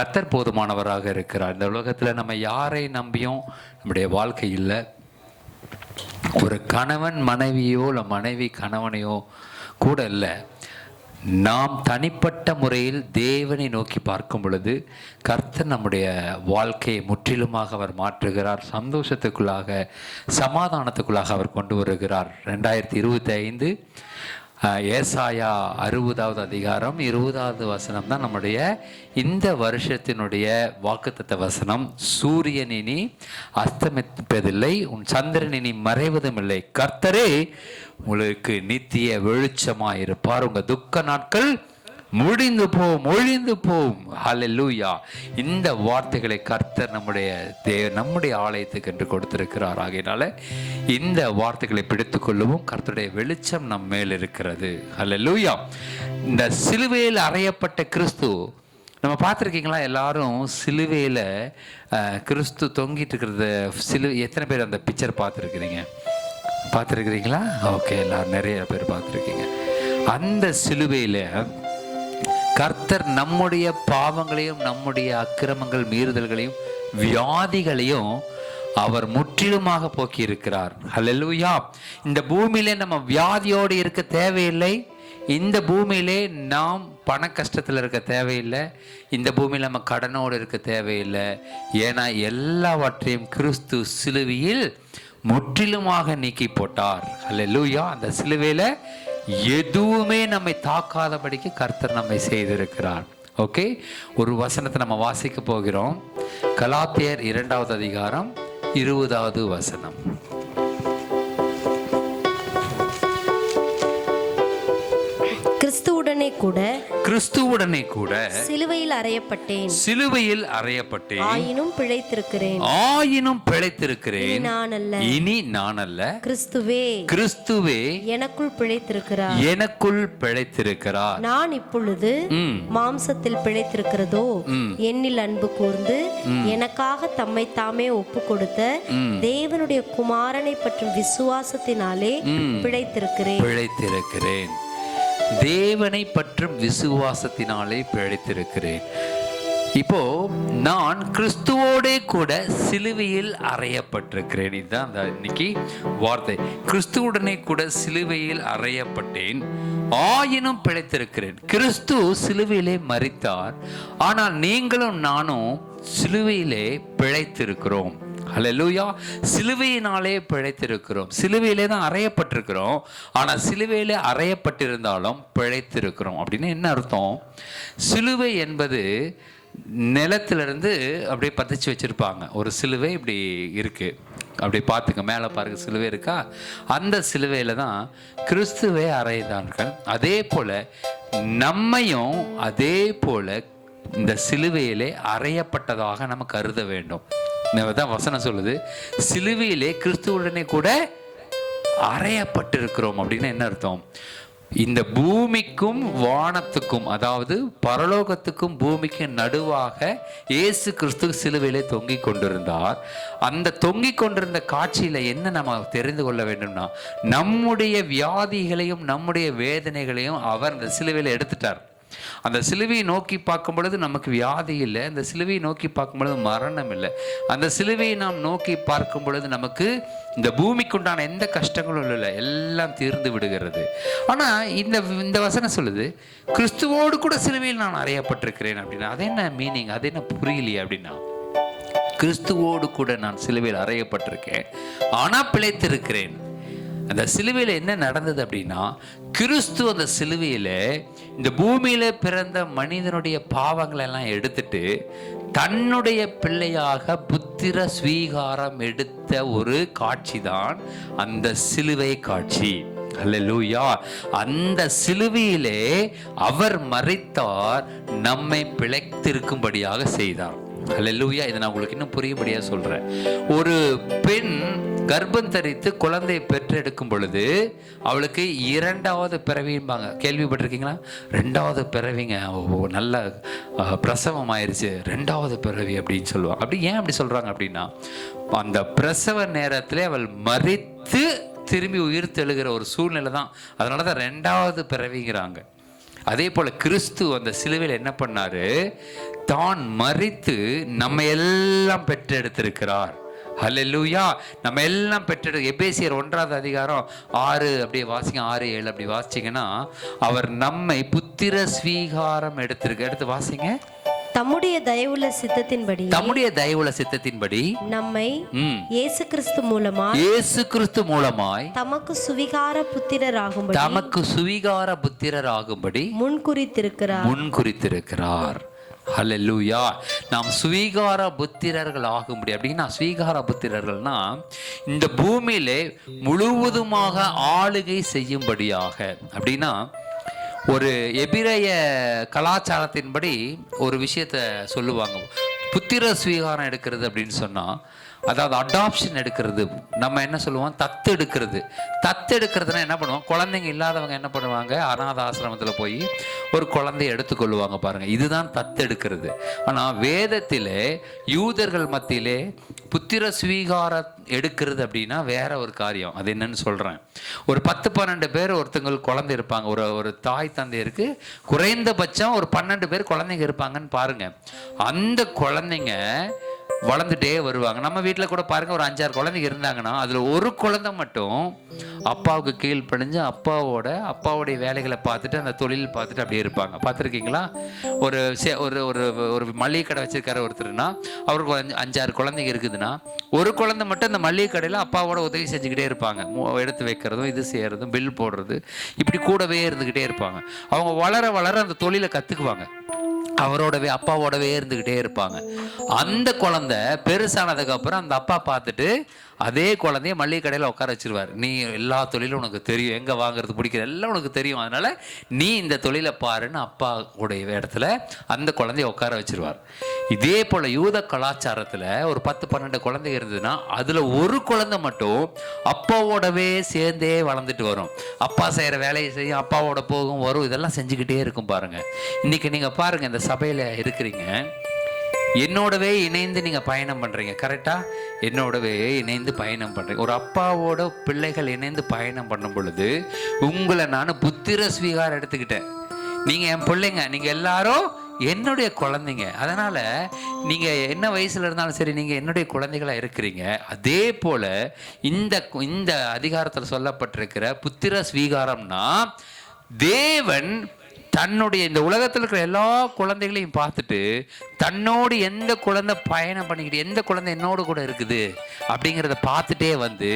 கர்த்தர் போதுமானவராக இருக்கிறார். இந்த உலகத்தில் நம்ம யாரை நம்பியும் நம்முடைய வாழ்க்கை இல்லை. ஒரு கணவன் மனைவியோ இல்லை மனைவி கணவனையோ கூட இல்லை. நாம் தனிப்பட்ட முறையில் தேவனை நோக்கி பார்க்கும் பொழுது கர்த்தர் நம்முடைய வாழ்க்கையை முற்றிலுமாக அவர் மாற்றுகிறார். சந்தோஷத்துக்குள்ளாக சமாதானத்துக்குள்ளாக அவர் கொண்டு வருகிறார். ரெண்டாயிரத்தி இருபத்தி ஐந்து ஏசாயா அறுபதாவது அதிகாரம் இருபதாவது வசனம் தான் நம்முடைய இந்த வருஷத்தினுடைய வாக்குத்தத்த வசனம். சூரியன் இனி அஸ்தமிப்பதில்லை உன் சந்திரன் இனி மறைவதும் இல்லை. கர்த்தரே உங்களுக்கு நித்திய வெளிச்சமாக இருப்பார் உங்கள் துக்க நாட்கள் முடிந்து போம் ஒழிந்து போம். ஹalleluya இந்த வார்த்தைகளை கர்த்தர் நம்முடைய தே நம்முடைய ஆலயத்துக்கு என்று கொடுத்திருக்கிறார். ஆகையினால இந்த வார்த்தைகளை பிடித்துக் கொள்ளவும் கர்த்தருடைய வெளிச்சம் நம் மேல் இருக்கிறது. ஹalleluya இந்த சிலுவையில் அறையப்பட்ட கிறிஸ்து நம்ம பார்த்துருக்கீங்களா? எல்லாரும் சிலுவையில் கிறிஸ்து தொங்கிட்டு இருக்கிறத சிலு எத்தனை பேர் அந்த பிக்சர் பார்த்துருக்குறீங்க? பார்த்துருக்குறீங்களா? ஓகே எல்லாரும் நிறைய பேர் பார்த்துருக்கீங்க. அந்த சிலுவையில் கர்த்தர் நம்முடைய பாவங்களையும் நம்முடைய அக்கிரமங்கள் மீறுதல்களையும் வியாதிகளையும் அவர் முற்றிலுமாக போக்கி இருக்கிறார் ஹலெலுயா இந்த பூமியிலே நம்ம வியாதியோடு இருக்க தேவையில்லை. இந்த பூமியிலே நாம் பண கஷ்டத்தில் இருக்க தேவையில்லை. இந்த பூமியில் நம்ம கடனோடு இருக்க தேவையில்லை. ஏன்னா எல்லாவற்றையும் கிறிஸ்து சிலுவையில் முற்றிலுமாக நீக்கி போட்டார். அல்ல லூயா அந்த சிலுவையில் எதுவுமே நம்மை தாக்காதபடிக்கு கர்த்தர் நம்மை செய்திருக்கிறார். ஓகே ஒரு வசனத்தை நம்ம வாசிக்க போகிறோம். கலாத்தியர் இரண்டாவது அதிகாரம் இருபதாவது வசனம். கிறிஸ்துவுடனே கூட கிறிஸ்துவுடனே கூட சிலுவையில் அறையப்பட்டேன். சிலுவையில் அறையப்பட்டேன். ஆயினும் பிழைத்திருக்கிறேன். ஆயினும் பிழைத்திருக்கிறேன். நான் அல்ல இனி நான் அல்ல கிறிஸ்துவே கிறிஸ்துவே எனக்குள் பிழைத்திருக்கிறார். எனக்குள் பிழைத்திருக்கிறார். நான் இப்பொழுது மாம்சத்தில் பிழைத்திருக்கிறதோ. என்னில் அன்பு கூர்ந்து எனக்காக தம்மை தாமே ஒப்பு கொடுத்த. தேவனுடைய குமாரனை பற்றும் விசுவாசத்தினாலே. பிழைத்திருக்கிறேன். பிழைத்திருக்கிறேன். தேவனை பற்றும் விசுவாசத்தினாலே பிழைத்திருக்கிறேன். இப்போ நான் கிறிஸ்துவோடே கூட சிலுவையில் அறையப்பட்டிருக்கிறேன். இதுதான் அந்த இன்னைக்கு வார்த்தை. கிறிஸ்துவுடனே கூட சிலுவையில் அறையப்பட்டேன். ஆயினும் பிழைத்திருக்கிறேன். கிறிஸ்து சிலுவையிலே மறித்தார் ஆனால் நீங்களும் நானும் சிலுவையிலே பிழைத்திருக்கிறோம். ஹalleluya சிலுவையினாலே பிழைத்திருக்கிறோம். சிலுவையிலே தான் அறையப்பட்டிருக்கிறோம். ஆனால் சிலுவையிலே அறையப்பட்டிருந்தாலும் பிழைத்திருக்கிறோம். அப்படின்னு என்ன அர்த்தம்? சிலுவை என்பது நிலத்திலிருந்து அப்படியே பதிச்சு வச்சுருப்பாங்க. ஒரு சிலுவை இப்படி இருக்குது அப்படி பார்த்துங்க. மேலே பாருங்க. சிலுவை இருக்கா? அந்த சிலுவையில் தான் கிறிஸ்துவை அறைந்தார்கள். அதே போல் நம்மையும் அதே போல் இந்த சிலுவையிலே அறையப்பட்டதாக நம்ம கருத வேண்டும். தான் வசனம் சொல்லுது. சிலுவையிலே கிறிஸ்துவுடனே கூட அறையப்பட்டிருக்கிறோம். அப்படின்னு என்ன அர்த்தம்? இந்த பூமிக்கும் வானத்துக்கும் அதாவது பரலோகத்துக்கும் பூமிக்கும் நடுவாக இயேசு கிறிஸ்து சிலுவையிலே தொங்கிக் கொண்டிருந்தார். அந்த தொங்கிக் கொண்டிருந்த காட்சியில் என்ன நம்ம தெரிந்து கொள்ள வேண்டும்னா நம்முடைய வியாதிகளையும் நம்முடைய வேதனைகளையும் அவர் அந்த சிலுவையில் எடுத்துட்டார். அந்த சிலுவையை நோக்கி பார்க்கும் பொழுது நமக்கு வியாதி இல்லை. அந்த சிலுவையை நோக்கி பார்க்கும் பொழுது மரணம் இல்லை. அந்த சிலுவையை நாம் நோக்கி பார்க்கும் பொழுது நமக்கு இந்த பூமிக்குண்டான எந்த கஷ்டங்களும் இல்லை. எல்லாம் தீர்ந்து விடுகிறது. ஆனால் இந்த இந்த வசனம் சொல்லுது கிறிஸ்துவோடு கூட சிலுவையில் நான் அறையப்பட்டிருக்கிறேன் அப்படின்னா அது என்ன மீனிங் அது என்ன புரியலையே அப்படின்னா கிறிஸ்துவோடு கூட நான் சிலுவையில் அறையப்பட்டிருக்கேன். ஆனால் பிழைத்திருக்கிறேன். அந்த சிலுவையில் என்ன நடந்தது அப்படின்னா கிறிஸ்து அந்த சிலுவையில் இந்த பூமியில் பிறந்த மனிதனுடைய பாவங்களை எல்லாம் எடுத்துட்டு தன்னுடைய பிள்ளையாக புத்திர ஸ்வீகாரம் எடுத்த ஒரு காட்சி தான் அந்த சிலுவை காட்சி. அல்லேலூயா அந்த சிலுவையிலே அவர் மறைத்தார் நம்மை பிழைத்திருக்கும்படியாக செய்தார். அல்லேலூயா இதை நான் உங்களுக்கு இன்னும் புரியும்படியாக சொல்கிறேன் ஒரு பெண் கர்ப்பம் தரித்து குழந்தையை பெற்றெடுக்கும் பொழுது அவளுக்கு இரண்டாவது பிறவிம்பாங்க. கேள்விப்பட்டிருக்கீங்களா? ரெண்டாவது பிறவிங்க. நல்ல பிரசவம் ஆயிடுச்சு ரெண்டாவது பிறவி அப்படின்னு சொல்லுவாங்க அப்படி ஏன் அப்படி சொல்கிறாங்க அப்படின்னா அந்த பிரசவ நேரத்திலே அவள் மறித்து திரும்பி உயிர் தெழுகிற ஒரு சூழ்நிலை தான் அதனால தான் ரெண்டாவது பிறவிங்கிறாங்க. அதே போல கிறிஸ்து அந்த சிலுவையில் என்ன பண்ணாரு? தான் மறித்து நம்ம எல்லாம் பெற்றெடுத்திருக்கிறார். ஹலெல்லூயா நம்ம எல்லாம் பெற்றெடு எபேசியர் ஒன்றாவது அதிகாரம் ஆறு அப்படியே வாசிங்க ஆறு ஏழு அப்படி வாசிச்சீங்கன்னா அவர் நம்மை புத்திர ஸ்வீகாரம் எடுத்திருக்க. எடுத்து வாசிங்க. தம்முடைய தயவுள்ள சித்தத்தின்படி தம்முடைய தயவுள்ள சித்தத்தின்படி நம்மை இயேசு கிறிஸ்து மூலமா இயேசு கிறிஸ்து மூலமாய் தமக்கு சுவிகார புத்திரராகும்படி தமக்கு சுவிகார புத்திரராகும்படி முன்குறித்திருக்கிறார். முன் குறித்திருக்கிறார் ஹalleluya நாம் சுவீகார புத்திரர்கள் ஆகும்படி. அப்படின்னா சுவீகார புத்திரர்கள்னா இந்த பூமியிலே முழுவதுமாக ஆளுகை செய்யும்படியாக. அப்படின்னா ஒரு எபிரேய கலாச்சாரத்தின்படி ஒரு விஷயத்த சொல்லுவாங்க. புத்திர ஸ்வீகாரம் எடுக்கிறது அப்படின்னு சொன்னால் அதாவது அடாப்ஷன் எடுக்கிறது. நம்ம என்ன சொல்லுவோம்? தத்து எடுக்கிறது. தத்து எடுக்கிறதுனா என்ன பண்ணுவோம்? குழந்தைங்க இல்லாதவங்க என்ன பண்ணுவாங்க? அநாத ஆசிரமத்தில் போய் ஒரு குழந்தைய எடுத்துக்கொள்ளுவாங்க பாருங்க. இதுதான் தத்து எடுக்கிறது. ஆனால் வேதத்திலே யூதர்கள் மத்தியிலே புத்திர ஸ்வீகார எடுக்கிறது அப்படின்னா வேற ஒரு காரியம். அது என்னன்னு சொல்கிறேன் ஒரு பத்து பன்னெண்டு பேர் ஒருத்தங்களுக்கு குழந்தை இருப்பாங்க. ஒரு ஒரு தாய் தந்தையருக்கு குறைந்தபட்சம் ஒரு பன்னெண்டு பேர் குழந்தைங்க இருப்பாங்கன்னு பாருங்க. அந்த குழந்தைங்க வளர்ந்துட்டே வருவாங்க. நம்ம வீட்டில் கூட பாருங்கள் ஒரு அஞ்சாறு குழந்தைங்க இருந்தாங்கன்னா அதில் ஒரு குழந்தை மட்டும் அப்பாவுக்கு கீழ்ப்பணிஞ்சு அப்பாவோட அப்பாவுடைய வேலைகளை பார்த்துட்டு அந்த தொழில் பார்த்துட்டு அப்படியே இருப்பாங்க. பார்த்துருக்கீங்களா? ஒரு சே- ஒரு ஒரு ஒரு மளிகை கடை வச்சுருக்கார ஒருத்தர்னா அவருக்கு அஞ்சு- அஞ்சாறு குழந்தைங்க இருக்குதுன்னா ஒரு குழந்தை மட்டும் அந்த மளிகை கடையில் அப்பாவோட உதவி செஞ்சுக்கிட்டே இருப்பாங்க. எடுத்து வைக்கிறதும் இது செய்கிறதும் பில் போடுறது இப்படி கூடவே இருந்துக்கிட்டே இருப்பாங்க. அவங்க வளர வளர அந்த தொழிலை கற்றுக்குவாங்க அவரோடவே அப்பாவோடவே இருந்துக்கிட்டே இருப்பாங்க. அந்த குழந்தை பெருசானதுக்கு அப்புறம் அந்த அப்பா பார்த்துட்டு அதே குழந்தைய மளிகை கடையில் உட்கார வச்சிருவார். நீ எல்லா தொழிலும் உனக்கு தெரியும். எங்கே வாங்குறது பிடிக்கிற எல்லாம் உனக்கு தெரியும். அதனால் நீ இந்த தொழிலை பாருன்னு அப்பா உடைய இடத்துல அந்த குழந்தைய உட்கார வச்சிருவார். இதே போல் யூத கலாச்சாரத்தில் ஒரு பத்து பன்னெண்டு குழந்தை இருந்ததுன்னா அதில் ஒரு குழந்தை மட்டும் அப்பாவோடவே சேர்ந்தே வளர்ந்துட்டு வரும். அப்பா செய்கிற வேலையை செய்யும் அப்பாவோட போகும் வரும் இதெல்லாம் செஞ்சுக்கிட்டே இருக்கும் பாருங்கள் இன்றைக்கி நீங்கள் பாருங்கள் இந்த சபையில் இருக்கிறீங்க. என்னோடவே இணைந்து நீங்கள் பயணம் பண்ணுறீங்க கரெக்டாக என்னோடவே இணைந்து பயணம் பண்ணுறீங்க ஒரு அப்பாவோட பிள்ளைகள் இணைந்து பயணம் பண்ணும் பொழுது உங்களை நான் புத்திர ஸ்வீகாரம் எடுத்துக்கிட்டேன். நீங்கள் என் பிள்ளைங்க நீங்கள் எல்லாரும் என்னுடைய குழந்தைங்க. அதனால் நீங்கள் என்ன வயசில் இருந்தாலும் சரி நீங்கள் என்னுடைய குழந்தைகளாக இருக்கிறீங்க. அதே போல் இந்த இந்த அதிகாரத்தில் சொல்லப்பட்டிருக்கிற புத்திர ஸ்வீகாரம்னா தேவன் தன்னுடைய இந்த உலகத்தில் இருக்கிற எல்லா குழந்தைகளையும் பார்த்துட்டு தன்னோடு எந்த குழந்தை பயணம் பண்ணிக்கிட்டு எந்த குழந்தை என்னோடு கூட இருக்குது அப்படிங்கிறத பார்த்துட்டே வந்து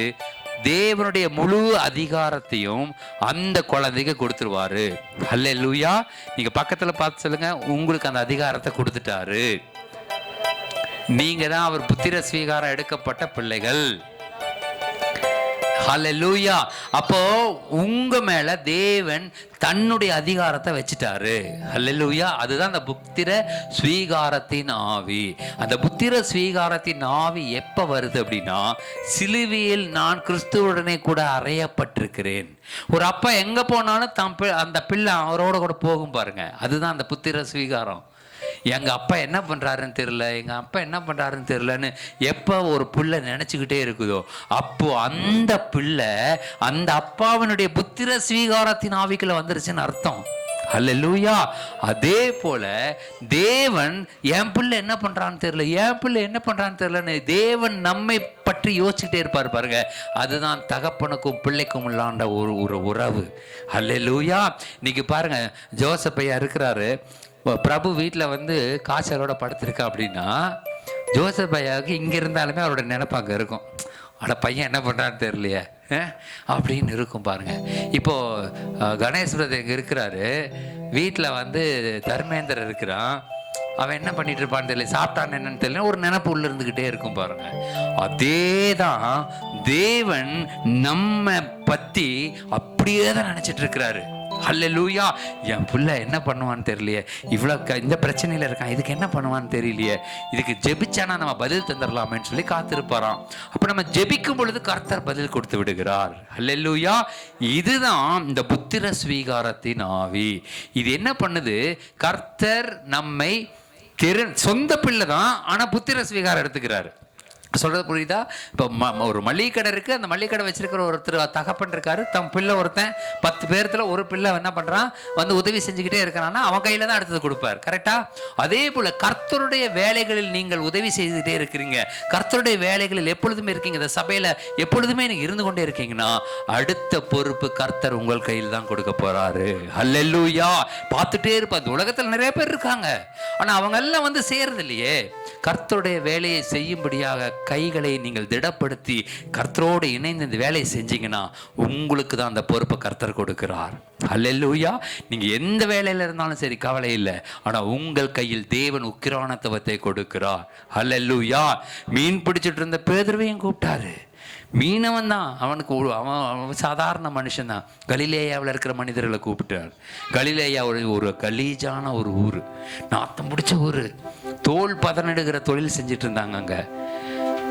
தேவனுடைய முழு அதிகாரத்தையும் அந்த குழந்தைக்கு கொடுத்துருவாரு. அல்ல லூயா நீங்க பக்கத்துல பார்த்து சொல்லுங்க உங்களுக்கு அந்த அதிகாரத்தை கொடுத்துட்டாரு. நீங்க தான் அவர் புத்திர ஸ்வீகாரம் எடுக்கப்பட்ட பிள்ளைகள். ஹலலூயா அப்போ உங்க மேல தேவன் தன்னுடைய அதிகாரத்தை வச்சுட்டாரு. ஹலலூயா அதுதான் அந்த புத்திர ஸ்வீகாரத்தின் ஆவி. அந்த புத்திர ஸ்வீகாரத்தின் ஆவி எப்ப வருது அப்படின்னா சிலுவையில் நான் கிறிஸ்துவுடனே கூட அறையப்பட்டிருக்கிறேன். ஒரு அப்பா எங்க போனாலும் தான் பி- அந்த பிள்ளை அவரோட கூட போகும் பாருங்க. அதுதான் அந்த புத்திர ஸ்வீகாரம். எங்கள் அப்பா என்ன பண்ணுறாருன்னு தெரில எங்கள் அப்பா என்ன பண்ணுறாருன்னு தெரிலன்னு எப்போ ஒரு பிள்ளை நினச்சிக்கிட்டே இருக்குதோ அப்போது அந்த பிள்ளை அந்த அப்பாவினுடைய புத்திர ஸ்வீகாரத்தின் ஆவிக்கில் வந்துருச்சுன்னு அர்த்தம். அல்லூயா அதே போல தேவன் என் பிள்ளை என்ன பண்றான்னு தெரியல என் பிள்ளை என்ன பண்றான்னு தெரியலன்னு தேவன் நம்மை பற்றி யோசிச்சுட்டே இருப்பார் பாருங்க. அதுதான் தகப்பனுக்கும் பிள்ளைக்கும் உள்ளாண்ட ஒரு ஒரு உறவு. அல்லூயா இன்னைக்கு பாருங்க ஜோசப்பையா இருக்கிறாரு. பிரபு வீட்டில் வந்து காய்ச்சலோட படுத்திருக்கா அப்படின்னா ஜோசப் ஐயாவுக்கு இங்கே இருந்தாலுமே அவரோட நினைப்பு அங்கே இருக்கும். அட பையன் என்ன பண்ணுறான்னு தெரியலையே. அப்படின்னு இருக்கும் பாருங்க. இப்போ அஹ், கணேஷ் பிரதர் இங்கே இருக்கிறாரு. வீட்டில் வந்து தர்மேந்தர் இருக்கிறான். அவன் என்ன பண்ணிட்டு இருப்பான்னு தெரியல. சாப்பிட்டான்னு என்னன்னு தெரியல. ஒரு நினப்பு உள்ள இருந்துகிட்டே இருக்கும் பாருங்க. அதே தான் தேவன் நம்ம பத்தி அப்படியே தான் நினைச்சிட்டு இருக்கிறாரு. அல்லேலூயா என் புள்ள என்ன பண்ணுவான்னு தெரியலையே. இவ்வளோ க இந்த பிரச்சனையில் இருக்கான். இதுக்கு என்ன பண்ணுவான்னு தெரியலையே. இதுக்கு ஜெபிச்சானா நம்ம பதில் தந்துடலாமேன்னு சொல்லி காத்திருப்பாராம். அப்போ நம்ம ஜெபிக்கும் பொழுது கர்த்தர் பதில் கொடுத்து விடுகிறார். அல்லேலூயா இதுதான் இந்த புத்திர ஸ்வீகாரத்தின் ஆவி. இது என்ன பண்ணுது? கர்த்தர் நம்மை திரு சொந்த பிள்ளை தான் ஆனால் புத்திர ஸ்வீகாரம் எடுத்துக்கிறாரு. சொல்கிறது புரியுதா? இப்போ ம ஒரு மளிகை கடை இருக்குது அந்த மளிகை கடை வச்சிருக்கிற ஒருத்தர் தகப்பன் இருக்காரு. தம் பிள்ளை ஒருத்தன் பத்து பேர்த்துல ஒரு பிள்ளை என்ன பண்ணுறான் வந்து உதவி செஞ்சுக்கிட்டே இருக்கிறான்னா அவன் கையில் தான் அடுத்தது கொடுப்பார். கரெக்டாக அதே போல் கர்த்தருடைய வேலைகளில் நீங்கள் உதவி செய்துகிட்டே இருக்கிறீங்க. கர்த்தருடைய வேலைகளில் எப்பொழுதுமே இருக்கீங்க. இந்த சபையில் எப்பொழுதுமே நீங்கள் இருந்து கொண்டே இருக்கீங்கன்னா அடுத்த பொறுப்பு கர்த்தர் உங்கள் கையில் தான் கொடுக்க போகிறாரு அல்லூயா பார்த்துட்டே இருப்பா அந்த உலகத்தில் நிறைய பேர் இருக்காங்க. ஆனால் அவங்க எல்லாம் வந்து செய்கிறது இல்லையே. கர்த்தருடைய வேலையை செய்யும்படியாக கைகளை நீங்கள் திடப்படுத்தி கர்த்தரோடு இணைந்து இந்த வேலையை செஞ்சீங்கன்னா உங்களுக்கு தான் அந்த பொறுப்பை கர்த்தர் கொடுக்கிறார். அல்லூயா நீங்கள் எந்த வேலையில் இருந்தாலும் சரி கவலை இல்லை. ஆனால் உங்கள் கையில் தேவன் உக்கிரானத்துவத்தை கொடுக்கிறார். அல்லூயா மீன் பிடிச்சிட்டு இருந்த பேதர்வையும் கூப்பிட்டாரு. மீனவன் தான். அவனுக்கு அவன் அவன் சாதாரண மனுஷன் தான். கலிலேயாவில் இருக்கிற மனிதர்களை கூப்பிட்டார். கலிலேயா ஒரு ஒரு கலீஜான ஒரு ஊர். நாத்தம் பிடிச்ச ஊர். தோல் பதனிடுகிற தொழில் செஞ்சுட்டு இருந்தாங்க அங்கே.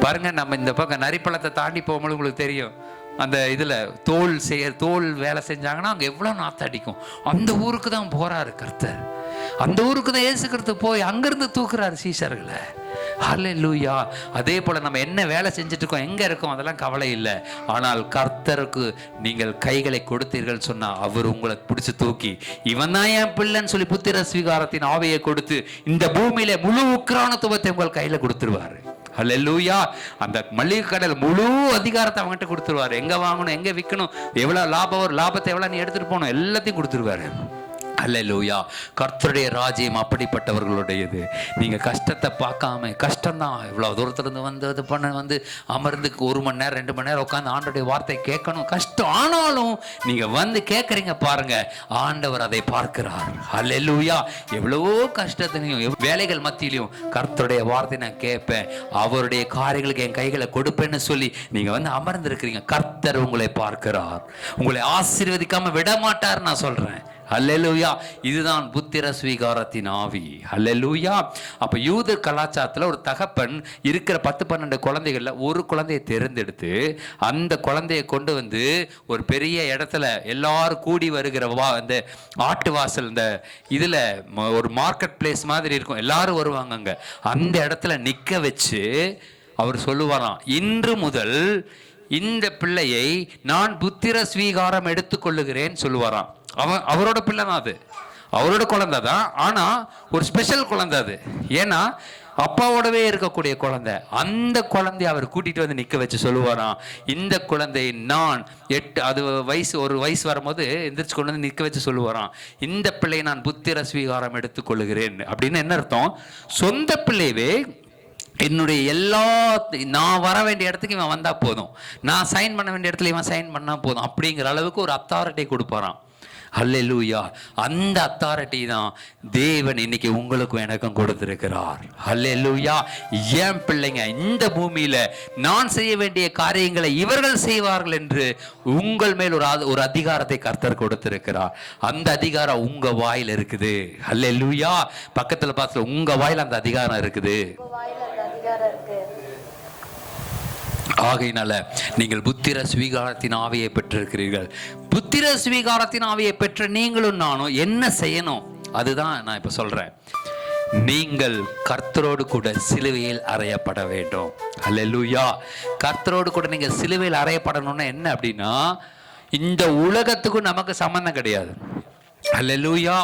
பாருங்க நம்ம இந்த பக்கம் நரிப்பழத்தை தாண்டி போகும்போது உங்களுக்கு தெரியும். அந்த இதில் தோல் செய்ய தோல் வேலை செஞ்சாங்கன்னா அங்கே எவ்வளோ நாத்தம் அடிக்கும். அந்த ஊருக்கு தான் போகிறாரு கர்த்தர். அந்த ஊருக்கு தான் ஏசுக்கிறது போய் அங்கேருந்து தூக்குறாரு சீசர்களை ஹலே லூயா அதே போல் நம்ம என்ன வேலை செஞ்சுட்டு இருக்கோம் எங்கே இருக்கோம் அதெல்லாம் கவலை இல்லை. ஆனால் கர்த்தருக்கு நீங்கள் கைகளை கொடுத்தீர்கள் சொன்னால் அவர் உங்களை பிடிச்சி தூக்கி இவன் தான் என் பிள்ளைன்னு சொல்லி புத்திர ஸ்வீகாரத்தின் ஆவியை கொடுத்து இந்த பூமியில முழு உக்கிரானத்துவத்தை உங்கள் கையில் கொடுத்துருவாரு. ஹலெல்லூயா அந்த மளிகை கடையில் முழு அதிகாரத்தை அவங்ககிட்ட கொடுத்துருவாரு. எங்க வாங்கணும் எங்க விற்கணும் எவ்வளவு லாபம் ஒரு லாபத்தை எவ்வளவு நீ எடுத்துட்டு போகணும் எல்லாத்தையும் கொடுத்துருவாரு. அல்லேலூயா கர்த்தருடைய ராஜ்யம் அப்படிப்பட்டவர்களுடையது. நீங்கள் கஷ்டத்தை பார்க்காம கஷ்டம்தான். இவ்வளோ தூரத்துலேருந்து வந்து இது பண்ண வந்து அமர்ந்துக்கு ஒரு மணி நேரம் ரெண்டு மணி நேரம் உட்காந்து ஆண்டோடைய வார்த்தை கேட்கணும். கஷ்டம் ஆனாலும் நீங்கள் வந்து கேட்குறீங்க பாருங்க. ஆண்டவர் அதை பார்க்கிறார். அல்லேலூயா எவ்வளவோ கஷ்டத்திலையும் எவ்- வேலைகள் மத்தியிலையும் கர்த்தருடைய வார்த்தை நான் கேட்பேன். அவருடைய காரியங்களுக்கு என் கைகளை கொடுப்பேன்னு சொல்லி நீங்கள் வந்து அமர்ந்திருக்கிறீங்க. கர்த்தர் உங்களை பார்க்கிறார். உங்களை ஆசீர்வதிக்காமல் விட மாட்டார் நான் சொல்கிறேன் அல்லேலூயா இதுதான் புத்திர ஸ்வீகாரத்தின் ஆவி. அல்லேலூயா அப்போ யூத கலாச்சாரத்தில் ஒரு தகப்பன் இருக்கிற பத்து பன்னெண்டு குழந்தைகளில் ஒரு குழந்தையை தேர்ந்தெடுத்து அந்த குழந்தையை கொண்டு வந்து ஒரு பெரிய இடத்துல எல்லாரும் கூடி வருகிற வா அந்த ஆட்டு வாசல் இந்த இதில் ம- ஒரு மார்க்கெட் பிளேஸ் மாதிரி இருக்கும். எல்லாரும் வருவாங்க அங்கே. அந்த இடத்துல நிற்க வச்சு அவர் சொல்லுவாராம் இன்று முதல் இந்த பிள்ளையை நான் புத்திர ஸ்வீகாரம் எடுத்துக்கொள்ளுகிறேன் சொல்லுவாராம். அவன் அவரோட பிள்ளை தான் அது. அவரோட குழந்தை தான். ஆனால் ஒரு ஸ்பெஷல் குழந்தை அது. ஏன்னா அப்பாவோடவே இருக்கக்கூடிய குழந்தை. அந்த குழந்தைய அவர் கூட்டிகிட்டு வந்து நிற்க வச்சு சொல்லுவாராம் இந்த குழந்தை நான் எட்டு அது வயசு ஒரு வயசு வரும்போது எந்திரிச்சு கொண்டு வந்து நிற்க வச்சு சொல்லுவாராம் இந்த பிள்ளையை நான் புத்திர ஸ்வீகாரம் எடுத்துக்கொள்கிறேன் அப்படின்னு என்ன அர்த்தம்? சொந்த பிள்ளையவே என்னுடைய எல்லா நான் வர வேண்டிய இடத்துக்கு இவன் வந்தால் போதும். நான் சைன் பண்ண வேண்டிய இடத்துல இவன் சைன் பண்ணால் போதும். அப்படிங்கிற அளவுக்கு ஒரு அத்தாரிட்டி கொடுப்பாரான் ஹல்லேலூயா அந்த அத்தாரிட்டி தான் தேவன் இன்னைக்கு உங்களுக்கும் எனக்கும் கொடுத்திருக்கிறார். ஹல்லேலூயா ஏன் பிள்ளைங்க இந்த பூமியில நான் செய்ய வேண்டிய காரியங்களை இவர்கள் செய்வார்கள் என்று உங்கள் மேல் ஒரு ஒரு அதிகாரத்தை கர்த்தர் கொடுத்திருக்கிறார். அந்த அதிகாரம் உங்க வாயில் இருக்குது. ஹல்லேலூயா பக்கத்துல பார்த்து உங்க வாயில் அந்த அதிகாரம் இருக்குது. ஆகையினால நீங்கள் புத்திர ஸ்வீகாரத்தின் ஆவியை பெற்றிருக்கிறீர்கள். புத்திர ஸ்வீகாரத்தின் ஆவியை பெற்ற நீங்களும் நானும் என்ன செய்யணும்? அதுதான் நான் இப்ப சொல்றேன். நீங்கள் கர்த்தரோடு கூட சிலுவையில் அறையப்பட வேண்டும். அல்லேலூயா கர்த்தரோடு கூட நீங்க சிலுவையில் அறையப்படணும்னா என்ன அப்படின்னா இந்த உலகத்துக்கும் நமக்கு சம்பந்தம் கிடையாது. அல்லேலூயா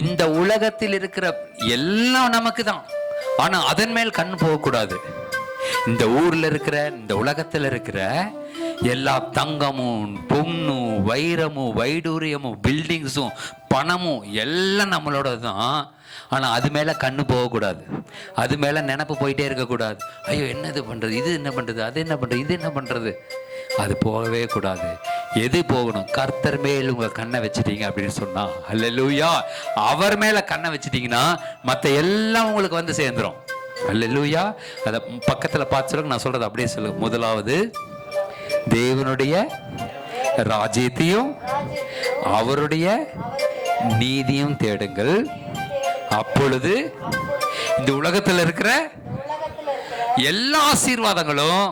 இந்த உலகத்தில் இருக்கிற எல்லாம் நமக்கு தான் ஆனா அதன் மேல் கண் போகக்கூடாது. இந்த ஊர்ல இருக்கிற இந்த உலகத்துல இருக்கிற எல்லா தங்கமும் பொண்ணும் வைரமும் வைடூரியமும் பில்டிங்ஸும் பணமும் எல்லாம் நம்மளோட தான் ஆனால் அது மேலே கண்ணு போகக்கூடாது. அது மேலே நினப்பு போயிட்டே இருக்கக்கூடாது. ஐயோ என்ன இது பண்ணுறது இது என்ன பண்ணுறது அது என்ன பண்ணுறது இது என்ன பண்ணுறது அது போகவே கூடாது. எது போகணும்? கர்த்தர் மேல் உங்கள் கண்ணை வச்சுட்டீங்க அப்படின்னு சொன்னால் அல்ல லூயா அவர் மேலே கண்ணை வச்சிட்டீங்கன்னா மற்ற எல்லாம் உங்களுக்கு வந்து சேர்ந்துரும். அல்லேலூயா அதை பக்கத்தில் பார்த்து சொல்லுங்க நான் சொல்றது அப்படியே சொல்லுங்க முதலாவது தேவனுடைய ராஜ்யத்தையும் அவருடைய நீதியும் தேடுங்கள். அப்பொழுது இந்த உலகத்தில் இருக்கிற எல்லா ஆசீர்வாதங்களும்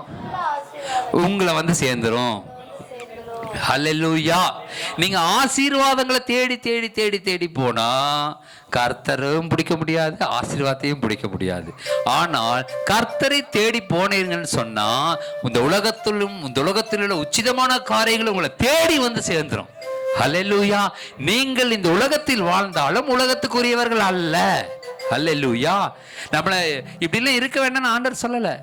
உங்களை வந்து சேர்ந்துரும். ஹலெலுயா நீங்க ஆசீர்வாதங்களை தேடி தேடி தேடி தேடி போனா கர்த்தரும் பிடிக்க முடியாது ஆசீர்வாதத்தையும் பிடிக்க முடியாது. ஆனால் கர்த்தரை தேடி போனீங்கன்னு சொன்னா இந்த உலகத்திலும் இந்த உலகத்தில் உள்ள உச்சிதமான காரியங்கள் உங்களை தேடி வந்து சேர்ந்துரும். ஹலெலுயா நீங்கள் இந்த உலகத்தில் வாழ்ந்தாலும் உலகத்துக்குரியவர்கள் அல்ல. ஹலெலுயா நம்மள இப்படிலாம் இருக்க வேண்டாம்னு ஆண்டர் சொல்லலை.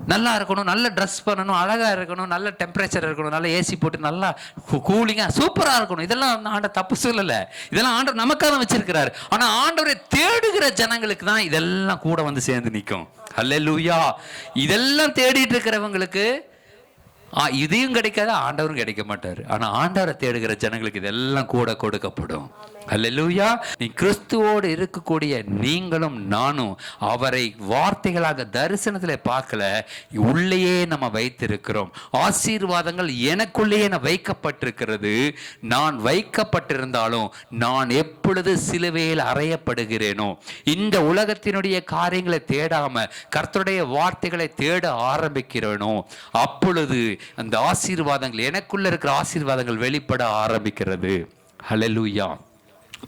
நல்லா இருக்கணும் நல்ல ட்ரெஸ் பண்ணணும் அழகாக இருக்கணும் நல்ல டெம்பரேச்சர் இருக்கணும் நல்ல ஏசி போட்டு நல்லா கூலிங்காக சூப்பராக இருக்கணும். இதெல்லாம் ஆண்டவர் தப்பு சொல்லலை. இதெல்லாம் ஆண்டவர் நமக்காக தான் வச்சிருக்கிறாரு. ஆனால் ஆண்டவரை தேடுகிற ஜனங்களுக்கு தான் இதெல்லாம் கூட வந்து சேர்ந்து நிற்கும் அல்ல லூயா இதெல்லாம் தேடிட்டு இருக்கிறவங்களுக்கு இதையும் கிடைக்காது ஆண்டவரும் கிடைக்க மாட்டார். ஆனா ஆண்டவரை தேடுகிற ஜனங்களுக்கு இதெல்லாம் கூட கொடுக்கப்படும். அல்லேலூயா. நீ கிறிஸ்துவோடு இருக்கக்கூடிய நீங்களும் நானும் அவரை வார்த்தைகளாக தரிசனத்தில் பார்க்கல உள்ளேயே நம்ம வைத்திருக்கிறோம். ஆசீர்வாதங்கள் எனக்குள்ளேயே நான் வைக்கப்பட்டிருக்கிறது. நான் வைக்கப்பட்டிருந்தாலும் நான் எப்பொழுது சிலுவையில் அறையப்படுகிறேனோ இந்த உலகத்தினுடைய காரியங்களை தேடாம கர்த்தருடைய வார்த்தைகளை தேட ஆரம்பிக்கிறேனோ அப்பொழுது அந்த ஆசீர்வாதங்கள் எனக்குள்ள இருக்கிற ஆசீர்வாதங்கள் வெளிப்பட ஆரம்பிக்கிறது. ஹலலூயா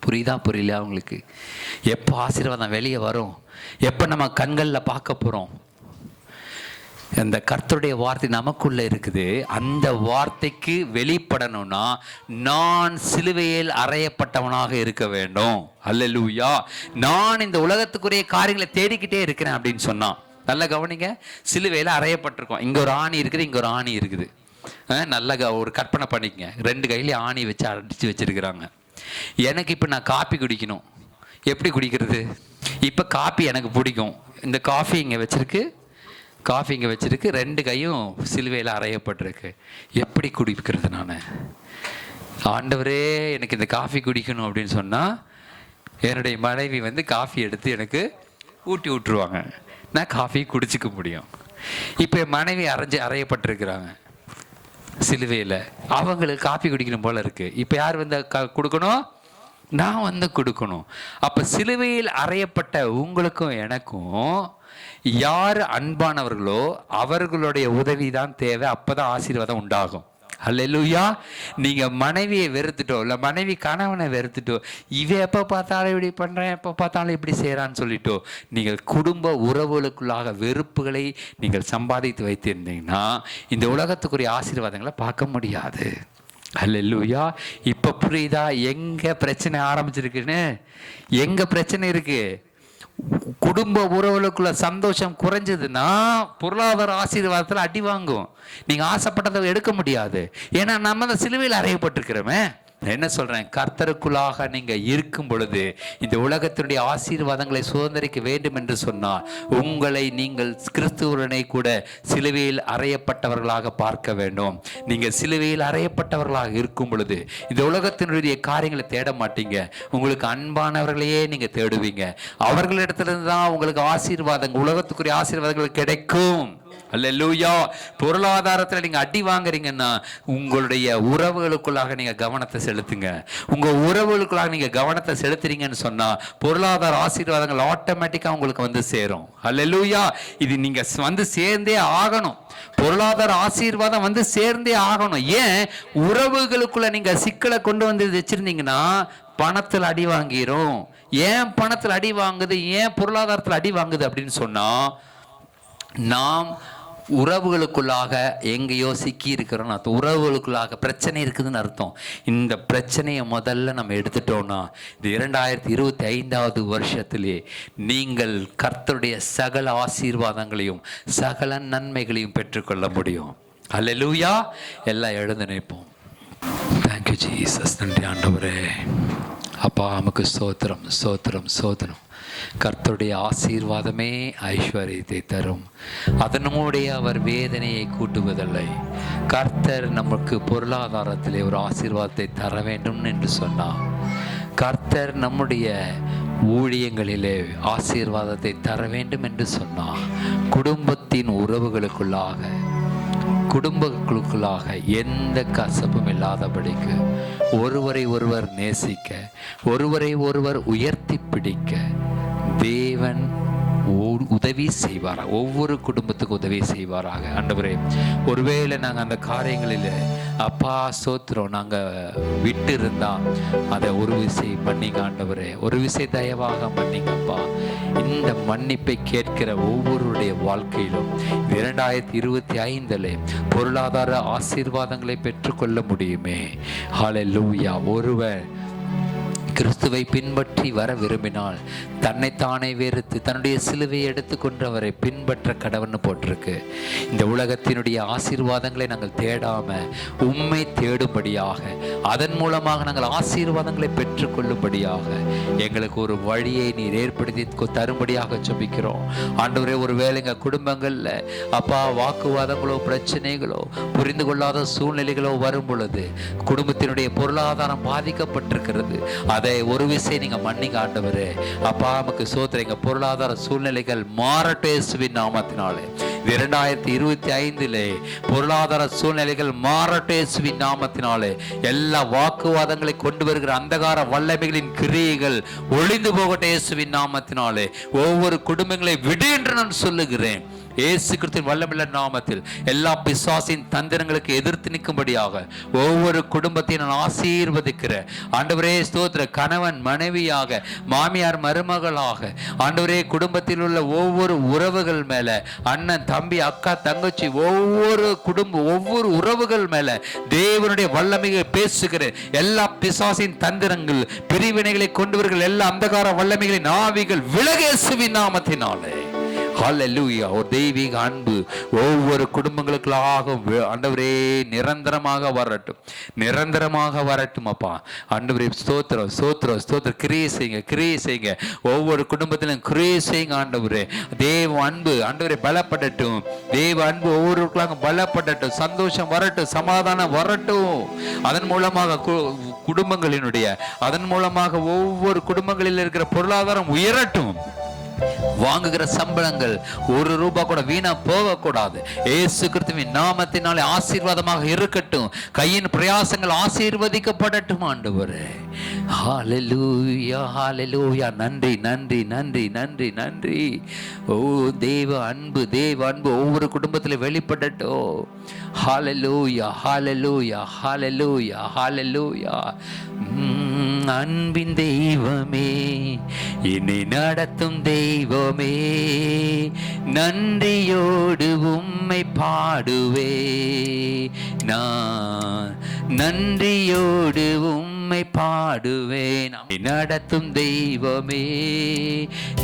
புரியுதா? புரியலையா அவங்களுக்கு எப்போ ஆசீர்வாதம் வெளியே வரும்? எப்போ நம்ம கண்களில் பார்க்க போகிறோம் அந்த கர்த்தருடைய வார்த்தை நமக்குள்ள இருக்குது. அந்த வார்த்தைக்கு வெளிப்படணும்னா நான் சிலுவையில் அறையப்பட்டவனாக இருக்க வேண்டும். அல்லேலூயா நான் இந்த உலகத்துக்குரிய காரியங்களை தேடிக்கிட்டே இருக்கிறேன் அப்படின்னு சொன்னான். நல்லா கவனிங்க. சிலுவையில் அறையப்பட்டிருக்கோம். இங்கே ஒரு ஆணி இருக்குது இங்கே ஒரு ஆணி இருக்குது. நல்லா க- ஒரு கற்பனை பண்ணிக்கங்க. ரெண்டு கையிலையும் ஆணி வச்சு அடிச்சு வச்சிருக்கிறாங்க. எனக்கு இப்போ நான் காப்பி குடிக்கணும். எப்படி குடிக்கிறது? இப்போ காப்பி எனக்கு பிடிக்கும். இந்த காஃபி இங்கே வச்சுருக்கு. காஃபி இங்கே வச்சுருக்கு. ரெண்டு கையும் சிலுவையில் அறையப்பட்டிருக்கு. எப்படி குடிக்கிறது நான்? ஆண்டவரே எனக்கு இந்த காஃபி குடிக்கணும் அப்படின்னு சொன்னால் என்னுடைய மனைவி வந்து காஃபி எடுத்து எனக்கு ஊட்டி விட்டுருவாங்க. நான் காஃபி குடிச்சிக்க முடியும். இப்போ என் மனைவி அரைஞ்சு அறையப்பட்டிருக்கிறாங்க. சிலுவையில். அவங்களுக்கு காஃபி குடிக்கணும் போல இருக்கு. இப்போ யார் வந்து க- கொடுக்கணும்? நான் வந்து கொடுக்கணும். அப்போ சிலுவையில் அறையப்பட்ட உங்களுக்கும் எனக்கும் யார் அன்பானவர்களோ அவர்களுடைய உதவி தான் தேவை. அப்பதான் ஆசீர்வாதம் உண்டாகும். அல்லா நீங்கள் மனைவியை வெறுத்துட்டோ இல்லை மனைவி கணவனை வெறுத்துட்டோ இவன் எப்போ பார்த்தாலும் இப்படி பண்ணுறேன் எப்போ பார்த்தாலும் இப்படி செய்கிறான்னு சொல்லிட்டோ நீங்கள் குடும்ப உறவுகளுக்குள்ளாக வெறுப்புகளை நீங்கள் சம்பாதித்து வைத்திருந்தீங்கன்னா இந்த உலகத்துக்குரிய ஆசீர்வாதங்களை பார்க்க முடியாது. அல்லா இப்போ புரியுதா? எங்கே பிரச்சனை ஆரம்பிச்சிருக்குன்னு? எங்கே பிரச்சனை இருக்குது குடும்ப உறவுகளுக்குள்ள சந்தோஷம் குறைஞ்சதுன்னா பொருளாதார ஆசீர்வாதத்தில் அடி வாங்கும். நீங்கள் ஆசைப்பட்டதை எடுக்க முடியாது. ஏன்னா நம்ம அந்த சிலுவையில் அறையப்பட்டிருக்கிறோமே. என்ன சொல்கிறேன் கர்த்தருக்குள்ளாக நீங்கள் இருக்கும் பொழுது இந்த உலகத்தினுடைய ஆசீர்வாதங்களை சுதந்திரிக்க வேண்டும் என்று சொன்னால் உங்களை நீங்கள் கிறிஸ்துவனை கூட சிலுவையில் அறையப்பட்டவர்களாக பார்க்க வேண்டும். நீங்கள் சிலுவையில் அறையப்பட்டவர்களாக இருக்கும் பொழுது இந்த உலகத்தினுடைய காரியங்களை தேட மாட்டீங்க. உங்களுக்கு அன்பானவர்களையே நீங்கள் தேடுவீங்க. அவர்களிடத்திலிருந்து தான் உங்களுக்கு ஆசீர்வாதங்கள் உலகத்துக்குரிய ஆசீர்வாதங்கள் கிடைக்கும். அல்லூயா பொருளாதாரத்தில் நீங்கள் அடி வாங்குறீங்கன்னா உங்களுடைய உறவுகளுக்குள்ளாக நீங்கள் கவனத்தை செலுத்துங்க. உங்கள் உறவுகளுக்குள்ளாக நீங்கள் கவனத்தை செலுத்துறீங்கன்னு சொன்னால் பொருளாதார ஆசீர்வாதங்கள் ஆட்டோமேட்டிக்காக உங்களுக்கு வந்து சேரும். அல்லூயா இது நீங்கள் வந்து சேர்ந்தே ஆகணும். பொருளாதார ஆசீர்வாதம் வந்து சேர்ந்தே ஆகணும். ஏன்? உறவுகளுக்குள்ள நீங்க சிக்கலை கொண்டு வந்து வச்சிருந்தீங்கன்னா பணத்தில் அடி வாங்கிரும். ஏன் பணத்தில் அடி வாங்குது? ஏன் பொருளாதாரத்தில் அடி வாங்குது அப்படின்னு சொன்னா நாம் உறவுகளுக்குள்ளாக எங்கேயோ சிக்கி இருக்கிறோம் அர்த்தம். உறவுகளுக்குள்ளாக பிரச்சனை இருக்குதுன்னு அர்த்தம். இந்த பிரச்சனையை முதல்ல நம்ம எடுத்துட்டோம்னா இந்த இரண்டாயிரத்தி இருபத்தி ஐந்தாவது வருஷத்திலே நீங்கள் கர்த்தருடைய சகல ஆசீர்வாதங்களையும் சகல நன்மைகளையும் பெற்றுக்கொள்ள முடியும். அல்லேலூயா எல்லாம் எழுந்து நினைப்போம் தேங்க்யூ ஜீசஸ் நன்றி ஆண்டவரே. அப்பா நமக்கு சோத்திரம் சோத்திரம் சோத்திரம் கர்த்தருடைய ஆசீர்வாதமே ஐஸ்வர்யத்தை தரும். அதனுடைய அவர் வேதனையை கூட்டுவதில்லை. கர்த்தர் நமக்கு பொருளாதாரத்திலே ஒரு ஆசீர்வாதத்தை தர வேண்டும் என்று சொன்னார். கர்த்தர் நம்முடைய ஊழியங்களிலே ஆசீர்வாதத்தை தர வேண்டும் என்று சொன்னார். குடும்பத்தின் உறவுகளுக்குள்ளாக குடும்பங்களுக்குள்ளாக எந்த கசப்பும் இல்லாதபடிக்கு ஒருவரை ஒருவர் நேசிக்க ஒருவரை ஒருவர் உயர்த்தி பிடிக்க தேவன் உதவி செய்வாரா? ஒவ்வொரு குடும்பத்துக்கும் உதவி செய்வாராக? ஆண்டவரே ஒருவேளை நாங்கள் அந்த காரியங்களில் அப்பா சோத்திரம் நாங்கள் விட்டு இருந்தால் அதை ஒரு விசை பண்ணிங்க ஆண்டவரே. ஒரு விசை தயவாக பண்ணிங்கப்பா இந்த மன்னிப்பை கேட்கிற ஒவ்வொருடைய வாழ்க்கையிலும் இரண்டாயிரத்தி இருபத்தி ஐந்தில் பொருளாதார ஆசீர்வாதங்களை பெற்றுக்கொள்ள முடியுமே. ஹalleluya. ஒருவர் கிறிஸ்துவை பின்பற்றி வர விரும்பினால் தன்னைத்தானே வெறுத்து தன்னுடைய சிலுவையை எடுத்துக்கொண்டு அவரை பின்பற்ற கடவுள்னு போட்டிருக்கு. இந்த உலகத்தினுடைய ஆசீர்வாதங்களை நாங்கள் தேடாம உண்மை தேடும்படியாக அதன் மூலமாக நாங்கள் ஆசீர்வாதங்களை பெற்றுக்கொள்ளும்படியாக எங்களுக்கு ஒரு வழியை நீர் ஏற்படுத்தி தரும்படியாக ஜெபிக்கிறோம். ஆண்டவரே ஒரு வேலைங்க குடும்பங்களில் அப்பா வாக்குவாதங்களோ பிரச்சனைகளோ புரிந்து கொள்ளாத சூழ்நிலைகளோ வரும் பொழுது குடும்பத்தினுடைய பொருளாதாரம் பாதிக்கப்பட்டிருக்கிறது. அதை ஒரு விஷயம் நீங்க மன்னிங்க ஆண்டவர். அப்பா நமக்கு சோத்திரங்க பொருளாதார சூழ்நிலைகள் மாறட்டேசுவின் நாமத்தினாலே. இரண்டாயிரத்தி இருபத்தி ஐந்திலே பொருளாதார சூழ்நிலைகள் மாறட்டேசுவின் நாமத்தினாலே. எல்லா வாக்குவாதங்களை கொண்டு வருகிற அந்தகார வல்லமைகளின் கிரியைகள் ஒளிந்து போகட்டேசுவின் நாமத்தினாலே. ஒவ்வொரு குடும்பங்களை விடு என்று நான் சொல்லுகிறேன். இயேசு கிறிஸ்துவின் வல்லமில்ல நாமத்தில் எல்லா பிசாசின் தந்திரங்களுக்கு எதிர்த்து நிற்கும்படியாக ஒவ்வொரு குடும்பத்தையும் நான் ஆசீர்வதிக்கிற. ஆண்டவரே ஸ்தோத்திர கணவன் மனைவியாக மாமியார் மருமகளாக ஆண்டவரே குடும்பத்தில் உள்ள ஒவ்வொரு உறவுகள் மேல அண்ணன் தம்பி அக்கா தங்கச்சி ஒவ்வொரு குடும்பம் ஒவ்வொரு உறவுகள் மேல தேவனுடைய வல்லமையை பேசுகிற எல்லா பிசாசின் தந்திரங்கள் பிரிவினைகளை கொண்டவர்கள் எல்லா அந்தகார வல்லமைகளின் ஆவிகள் விலகேசுவின் நாமத்தினாலே. ஹாலூயா ஒரு தெய்வீக அன்பு. ஒவ்வொரு குடும்பங்களுக்காக ஆண்டவரே நிரந்தரமாக வரட்டும். நிரந்தரமாக வரட்டும் அப்பா. ஆண்டவரே ஸ்தோத்திரம் ஸ்தோத்திரம் ஸ்தோத்திரம். கிரியை செய்யுங்க கிரியை செய்யுங்க. ஒவ்வொரு குடும்பத்திலும் கிரியை செய்யுங்க ஆண்டவரே. தேவ அன்பு ஆண்டவரே பலப்படட்டும். தேவ அன்பு ஒவ்வொருவருக்காக பலப்படட்டும். சந்தோஷம் வரட்டும் சமாதானம் வரட்டும். அதன் மூலமாக கு- குடும்பங்களினுடைய அதன் மூலமாக ஒவ்வொரு குடும்பங்களில் இருக்கிற பொருளாதாரம் உயரட்டும். வாங்குகிற சம்பளங்கள் ஒரு ரூபா கூட வீணா போகக்கூடாது. ஏசு கிறிஸ்துவின் நாமத்தினாலே ஆசீர்வாதமாக இருக்கட்டும். கையின் பிரயாசங்கள் ஆசீர்வதிக்கப்படட்டும் ஆண்டவரே. ஹalleluya ஹalleluya நன்றி நன்றி நன்றி நன்றி நன்றி. ஓ தேவ அன்பு தேவ அன்பு ஒவ்வொரு குடும்பத்தில் வெளிப்படட்டும். ஹாலலூயா ஹாலலூயா ஹாலலூயா ஹாலலூயா அன்பின் தெய்வமே என்னை நடத்தும் தெய்வமே நன்றியோடு உம்மை பாடுவே. நான் நன்றியோடு உம்மை பாடுவேன் நடத்தும் தெய்வமே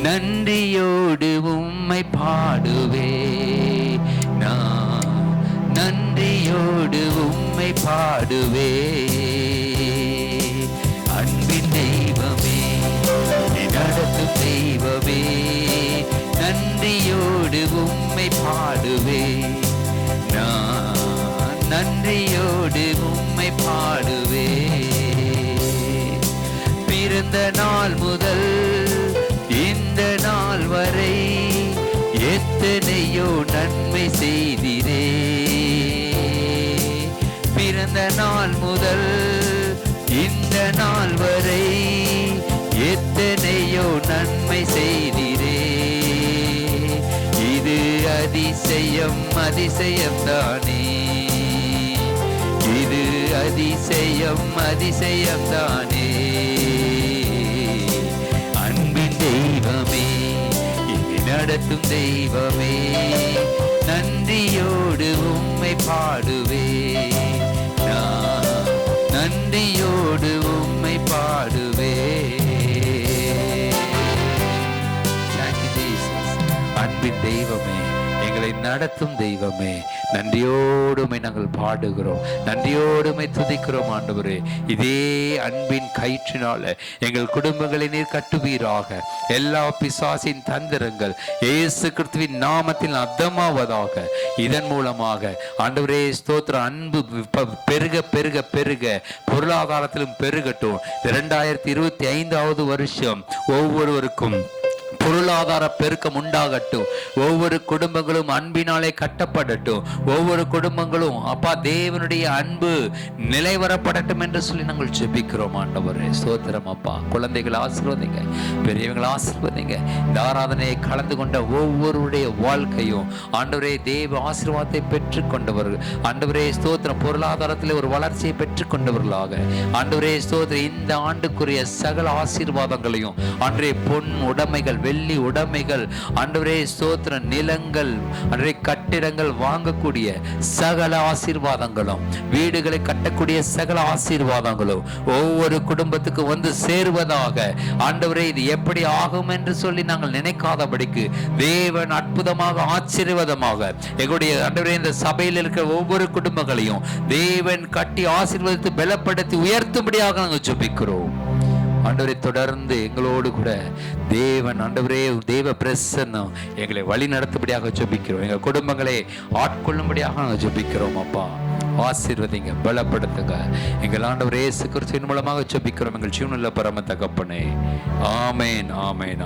நன்றியோடு உம்மை பாடுவே. நான் நன்றியோடு உம்மை பாடுவே. அன்பின் தெய்வமே நீ நடத்தும் தெய்வமே நன்றியோடு உம்மை பாடுவே. நான் நன்றியோடு உம்மை பாடுவே. பிறந்த நாள் முதல் இந்த நாள் வரை எத்தனையோ நன்மை செய்திரே. நாள் முதல் இந்த நாள் வரை எத்தனையோ நன்மை செய்திரே. இது அதிசயம் அதிசயம் தானே. இது அதிசயம் அதிசயம் தானே. அன்பின் தெய்வமே இங்கு நடத்தும் தெய்வமே நன்றியோடு உம்மை பாடுவே நன்றியோடு உம்மை பாடுவே. அன்பின் தெய்வமே எங்களை நடத்தும் தெய்வமே நன்றியோடுமை நாங்கள் பாடுகிறோம். நன்றியோடுமை துதிக்கிறோம் ஆண்டவரே. இதே அன்பின் கயிற்றினால எங்கள் குடும்பங்களை நீர் கட்டுவீராக. எல்லா பிசாசின் தந்திரங்கள் இயேசு கிறிஸ்துவின் நாமத்தில் அர்த்தமாவதாக. இதன் மூலமாக ஆண்டவரே ஸ்தோத்திர அன்பு பெருக பெருக பெருக. பொருளாதாரத்திலும் பெருகட்டும். இரண்டாயிரத்தி இருபத்தி ஐந்தாவது வருஷம் ஒவ்வொருவருக்கும் பொருளாதார பெருக்கம் உண்டாகட்டும். ஒவ்வொரு குடும்பங்களும் அன்பினாலே கட்டப்படட்டும். ஒவ்வொரு குடும்பங்களும் அப்பா தேவனுடைய அன்பு நிலைவரப்படட்டும் என்று சொல்லி நாங்கள் ஜெபிக்கிறோம் ஆண்டவரே. ஸ்தோத்திரம் அப்பா. குழந்தைகள் ஆசிர்வதிங்க. பெரியவங்களை ஆசிர்வதிங்க. இந்த ஆராதனையை கலந்து கொண்ட ஒவ்வொருடைய வாழ்க்கையும் ஆண்டவரே தேவ ஆசீர்வாதத்தை பெற்று கொண்டவர்கள் ஆண்டவரே ஸ்தோத்திரம். பொருளாதாரத்தில் ஒரு வளர்ச்சியை பெற்றுக் கொண்டவர்களாக ஆண்டவரே ஸ்தோத்திரம். இந்த ஆண்டுக்குரிய சகல ஆசீர்வாதங்களையும் அன்றைய பொன் உடைமைகள் வெள்ளி உடைமைகள் அன்றுவரே ஸ்தோத்திர நிலங்கள் அன்றைய கட்டிடங்கள் வாங்கக்கூடிய சகல ஆசீர்வாதங்களும் வீடுகளை கட்டக்கூடிய சகல ஆசீர்வாதங்களும் ஒவ்வொரு குடும்பத்துக்கு வந்து சேருவதாக ஆண்டவரே இது எப்படி ஆகும் என்று சொல்லி நாங்கள் நினைக்காதபடிக்கு தேவன் அற்புதமாக ஆசீர்வாதமாக எங்களுடைய ஆண்டவரே இந்த சபையில் இருக்கிற ஒவ்வொரு குடும்பங்களையும் தேவன் கட்டி ஆசீர்வதித்து பலப்படுத்தி உயர்த்தும்படியாக நாங்கள் ஜெபிக்கிறோம். ஆண்டவரை தொடர்ந்து எங்களோடு கூட தேவன் ஆண்டவரே தேவ பிரசன்னம் எங்களை வழி நடத்தும்படியாக ஜபிக்கிறோம். எங்கள் குடும்பங்களை ஆட்கொள்ளும்படியாக நாங்கள் ஜபிக்கிறோம் அப்பா. ஆசீர்வதிங்க பலப்படுத்துங்க. எங்கள் ஆண்டவர் இயேசு கிறிஸ்துவின் மூலமாக ஜபிக்கிறோம். எங்கள் ஜீவனுள்ள பரம தகப்பனே. ஆமேன் ஆமேன்